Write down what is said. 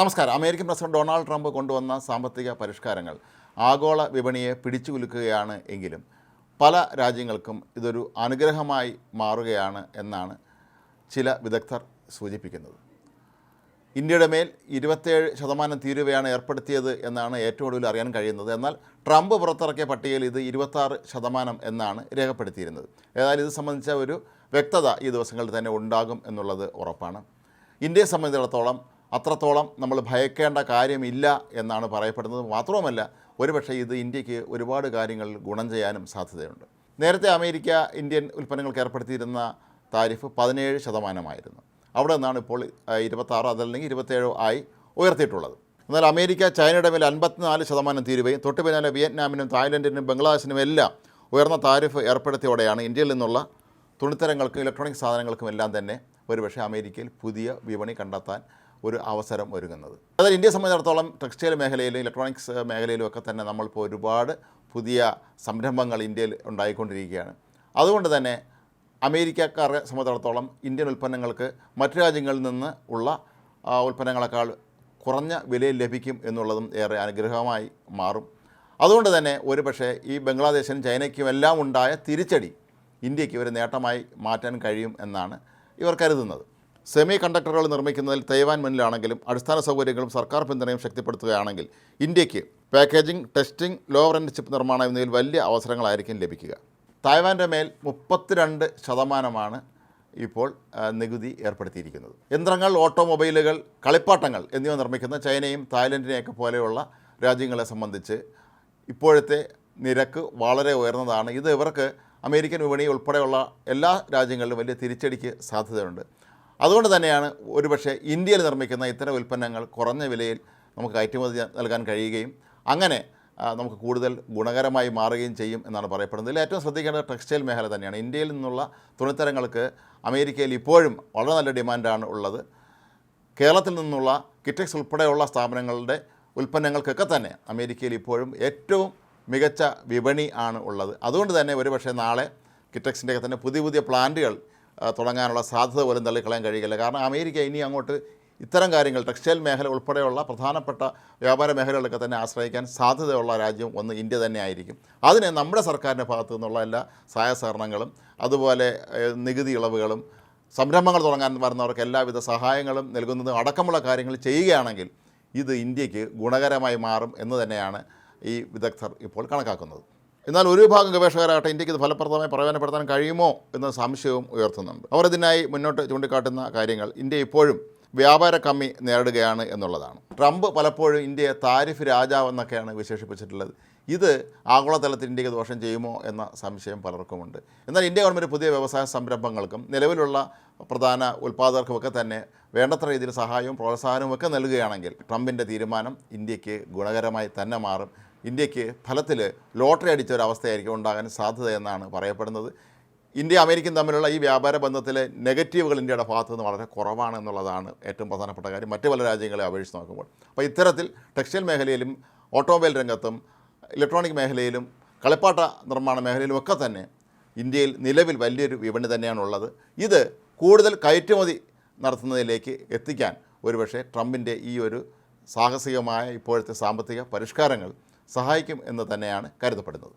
നമസ്കാരം. American president Donald Trump കൊണ്ടുവന്ന സാമ്പത്തിക പരിഷ്കാരങ്ങൾ ആഗോള വിപണിയെ പിടിച്ചു കുലുക്കുകയാണ് എങ്കിലും പല രാജ്യങ്ങൾക്കും ഇതൊരു അനുഗ്രഹമായി മാറുകയാണ് എന്നാണ് ചില വിദഗ്ധർ സൂചിപ്പിക്കുന്നത്. ഇന്ത്യയുടെ മേൽ ഇരുപത്തേഴ് ശതമാനം തീരുവയാണ് ഏർപ്പെടുത്തിയത് എന്നാണ് ഏറ്റവും ഒടുവിൽ അറിയാൻ കഴിയുന്നത്. എന്നാൽ ട്രംപ് പുറത്തിറക്കിയ പട്ടികയിൽ ഇത് ഇരുപത്താറ് ശതമാനം എന്നാണ് രേഖപ്പെടുത്തിയിരുന്നത്. ഏതായാലും ഇത് സംബന്ധിച്ച ഒരു വ്യക്തത ഈ ദിവസങ്ങളിൽ തന്നെ ഉണ്ടാകും എന്നുള്ളത് ഉറപ്പാണ്. ഇന്ത്യയെ സംബന്ധിച്ചിടത്തോളം അത്രത്തോളം നമ്മൾ ഭയക്കേണ്ട കാര്യമില്ല എന്നാണ് പറയപ്പെടുന്നത്. മാത്രവുമല്ല ഒരുപക്ഷെ ഇത് ഇന്ത്യയ്ക്ക് ഒരുപാട് കാര്യങ്ങൾ ഗുണം ചെയ്യാനും സാധ്യതയുണ്ട്. നേരത്തെ അമേരിക്ക ഇന്ത്യൻ ഉൽപ്പന്നങ്ങൾക്ക് ഏർപ്പെടുത്തിയിരുന്ന താരിഫ് പതിനേഴ് ശതമാനമായിരുന്നു. അവിടെ നിന്നാണ് ഇപ്പോൾ ഇരുപത്താറോ അതല്ലെങ്കിൽ ഇരുപത്തേഴോ ആയി ഉയർത്തിയിട്ടുള്ളത്. എന്നാൽ അമേരിക്ക ചൈനയുടെ മേൽ അൻപത്തിനാല് ശതമാനം തീരുവയും തൊട്ട് പിന്നാലെ വിയറ്റ്നാമിനും തായ്ലൻഡിനും ബംഗ്ലാദേശിനും എല്ലാം ഉയർന്ന താരിഫ് ഏർപ്പെടുത്തിയോടെയാണ് ഇന്ത്യയിൽ നിന്നുള്ള തുണിത്തരങ്ങൾക്കും ഇലക്ട്രോണിക് സാധനങ്ങൾക്കും എല്ലാം തന്നെ ഒരുപക്ഷെ അമേരിക്കയിൽ പുതിയ വിപണി കണ്ടെത്താൻ ഒരു അവസരം ഒരുങ്ങുന്നത്. അതായത് ഇന്ത്യയെ സംബന്ധിച്ചിടത്തോളം ടെക്സ്റ്റൈൽ മേഖലയിലും ഇലക്ട്രോണിക്സ് മേഖലയിലും ഒക്കെ തന്നെ നമ്മളിപ്പോൾ ഒരുപാട് പുതിയ സംരംഭങ്ങൾ ഇന്ത്യയിൽ ഉണ്ടായിക്കൊണ്ടിരിക്കുകയാണ്. അതുകൊണ്ട് തന്നെ അമേരിക്കക്കാരെ സംബന്ധിച്ചിടത്തോളം ഇന്ത്യൻ ഉൽപ്പന്നങ്ങൾക്ക് മറ്റു രാജ്യങ്ങളിൽ നിന്ന് ഉള്ള ഉൽപ്പന്നങ്ങളെക്കാൾ കുറഞ്ഞ വിലയിൽ ലഭിക്കും എന്നുള്ളതും ഏറെ അനുഗ്രഹമായി മാറും. അതുകൊണ്ട് തന്നെ ഒരുപക്ഷെ ഈ ബംഗ്ലാദേശിനും ചൈനയ്ക്കും എല്ലാം ഉണ്ടായ തിരിച്ചടി ഇന്ത്യയ്ക്ക് ഒരു നേട്ടമായി മാറ്റാൻ കഴിയും എന്നാണ് ഇവർ കരുതുന്നത്. സെമി കണ്ടക്ടറുകൾ നിർമ്മിക്കുന്നതിൽ തൈവാൻ മുന്നിലാണെങ്കിലും അടിസ്ഥാന സൗകര്യങ്ങളും സർക്കാർ പിന്തുണയും ശക്തിപ്പെടുത്തുകയാണെങ്കിൽ ഇന്ത്യയ്ക്ക് packaging testing lower end chip നിർമ്മാണം എന്നിവയിൽ വലിയ അവസരങ്ങളായിരിക്കും ലഭിക്കുക. തായ്വാന്റെ മേൽ മുപ്പത്തിരണ്ട് ശതമാനമാണ് ഇപ്പോൾ നികുതി ഏർപ്പെടുത്തിയിരിക്കുന്നത്. യന്ത്രങ്ങൾ ഓട്ടോമൊബൈലുകൾ കളിപ്പാട്ടങ്ങൾ എന്നിവ നിർമ്മിക്കുന്ന ചൈനയും തായ്ലൻഡിനെയൊക്കെ പോലെയുള്ള രാജ്യങ്ങളെ സംബന്ധിച്ച് ഇപ്പോഴത്തെ നിരക്ക് വളരെ ഉയർന്നതാണ്. ഇത് ഇവർക്ക് അമേരിക്കൻ വിപണി ഉൾപ്പെടെയുള്ള എല്ലാ രാജ്യങ്ങളിലും വലിയ തിരിച്ചടിക്ക് സാധ്യതയുണ്ട്. അതുകൊണ്ട് തന്നെയാണ് ഒരുപക്ഷെ ഇന്ത്യയിൽ നിർമ്മിക്കുന്ന ഇത്തരം ഉൽപ്പന്നങ്ങൾ കുറഞ്ഞ വിലയിൽ നമുക്ക് കയറ്റുമതി നൽകാൻ കഴിയുകയും അങ്ങനെ നമുക്ക് കൂടുതൽ ഗുണകരമായി മാറുകയും ചെയ്യും എന്നാണ് പറയപ്പെടുന്നത്. ഇതിൽ ഏറ്റവും ശ്രദ്ധിക്കേണ്ടത് ടെക്സ്റ്റൈൽ മേഖല തന്നെയാണ്. ഇന്ത്യയിൽ നിന്നുള്ള തുണിത്തരങ്ങൾക്ക് അമേരിക്കയിൽ ഇപ്പോഴും വളരെ നല്ല ഡിമാൻഡാണ് ഉള്ളത്. കേരളത്തിൽ നിന്നുള്ള കിറ്റക്സ് ഉൾപ്പെടെയുള്ള സ്ഥാപനങ്ങളുടെ ഉൽപ്പന്നങ്ങൾക്കൊക്കെ തന്നെ അമേരിക്കയിൽ ഇപ്പോഴും ഏറ്റവും മികച്ച വിപണി ആണ് ഉള്ളത്. അതുകൊണ്ട് തന്നെ ഒരുപക്ഷെ നാളെ കിറ്റക്സിന്റെയൊക്കെ തന്നെ പുതിയ പുതിയ പ്ലാന്റുകൾ തുടങ്ങാനുള്ള സാധ്യത പോലും തള്ളിക്കളയാൻ കഴിയില്ല. കാരണം അമേരിക്ക ഇനി അങ്ങോട്ട് ഇത്തരം കാര്യങ്ങൾ ടെക്സ്റ്റൈൽ മേഖല ഉൾപ്പെടെയുള്ള പ്രധാനപ്പെട്ട വ്യാപാര മേഖലകളൊക്കെ തന്നെ ആശ്രയിക്കാൻ സാധ്യതയുള്ള രാജ്യം ഒന്ന് ഇന്ത്യ തന്നെ ആയിരിക്കും അതിന് നമ്മുടെ സർക്കാരിന്റെ ഭാഗത്തു നിന്നുള്ള എല്ലാ സഹായ സഹകരണങ്ങളും അതുപോലെ നികുതി ഇളവുകളും സംരംഭങ്ങൾ തുടങ്ങാൻ വരുന്നവർക്ക് എല്ലാവിധ സഹായങ്ങളും നൽകുന്നതും അടക്കമുള്ള കാര്യങ്ങൾ ചെയ്യുകയാണെങ്കിൽ ഇത് ഇന്ത്യയ്ക്ക് ഗുണകരമായി മാറും എന്ന് തന്നെയാണ് ഈ വിദഗ്ധർ ഇപ്പോൾ കണക്കാക്കുന്നത്. എന്നാൽ ഒരു വിഭാഗം ഗവേഷകരാകട്ടെ ഇന്ത്യയ്ക്ക് ഇത് ഫലപ്രദമായി പ്രയോജനപ്പെടുത്താൻ കഴിയുമോ എന്ന സംശയവും ഉയർത്തുന്നുണ്ട്. അവർ ഇതിനായി മുന്നോട്ട് ചൂണ്ടിക്കാട്ടുന്ന കാര്യങ്ങൾ ഇന്ത്യ ഇപ്പോഴും വ്യാപാര കമ്മി നേരിടുകയാണ് എന്നുള്ളതാണ്. ട്രംപ് പലപ്പോഴും ഇന്ത്യയെ താരിഫ് രാജാവെന്നൊക്കെയാണ് വിശേഷിപ്പിച്ചിട്ടുള്ളത്. ഇത് ആഗോളതലത്തിൽ ഇന്ത്യയ്ക്ക് ദോഷം ചെയ്യുമോ എന്ന സംശയം പലർക്കുമുണ്ട്. എന്നാൽ ഇന്ത്യ ഗവൺമെന്റ് പുതിയ വ്യവസായ സംരംഭങ്ങൾക്കും നിലവിലുള്ള പ്രധാന ഉൽപ്പാദകർക്കുമൊക്കെ തന്നെ വേണ്ടത്ര രീതിയിൽ സഹായവും പ്രോത്സാഹനവും ഒക്കെ നൽകുകയാണെങ്കിൽ ട്രംപിന്റെ തീരുമാനം ഇന്ത്യയ്ക്ക് ഗുണകരമായി തന്നെ മാറും ഇന്ത്യയ്ക്ക് ഫലത്തിൽ ലോട്ടറി അടിച്ച ഒരു അവസ്ഥയായിരിക്കും ഉണ്ടാകാൻ സാധ്യതയെന്നാണ് പറയപ്പെടുന്നത്. ഇന്ത്യ അമേരിക്കയും തമ്മിലുള്ള ഈ വ്യാപാര ബന്ധത്തിലെ നെഗറ്റീവുകൾ ഇന്ത്യയുടെ ഭാഗത്തു നിന്ന് വളരെ കുറവാണ് എന്നുള്ളതാണ് ഏറ്റവും പ്രധാനപ്പെട്ട കാര്യം. മറ്റ് പല രാജ്യങ്ങളെ അപേക്ഷിച്ച് നോക്കുമ്പോൾ. അപ്പോൾ ഇത്തരത്തിൽ ടെക്സ്റ്റൈൽ മേഖലയിലും ഓട്ടോമൊബൈൽ രംഗത്തും ഇലക്ട്രോണിക് മേഖലയിലും കളിപ്പാട്ട നിർമ്മാണ മേഖലയിലും ഒക്കെ തന്നെ ഇന്ത്യയിൽ നിലവിൽ വലിയൊരു വിപണി തന്നെയാണുള്ളത്. ഇത് കൂടുതൽ കയറ്റുമതി നടത്തുന്നതിലേക്ക് എത്തിക്കാൻ ഒരുപക്ഷെ ട്രംപിന്റെ ഈ ഒരു സാഹസികമായ ഇപ്പോഴത്തെ സാമ്പത്തിക പരിഷ്കാരങ്ങൾ സഹായിക്കും എന്ന് തന്നെയാണ് കരുതപ്പെടുന്നത്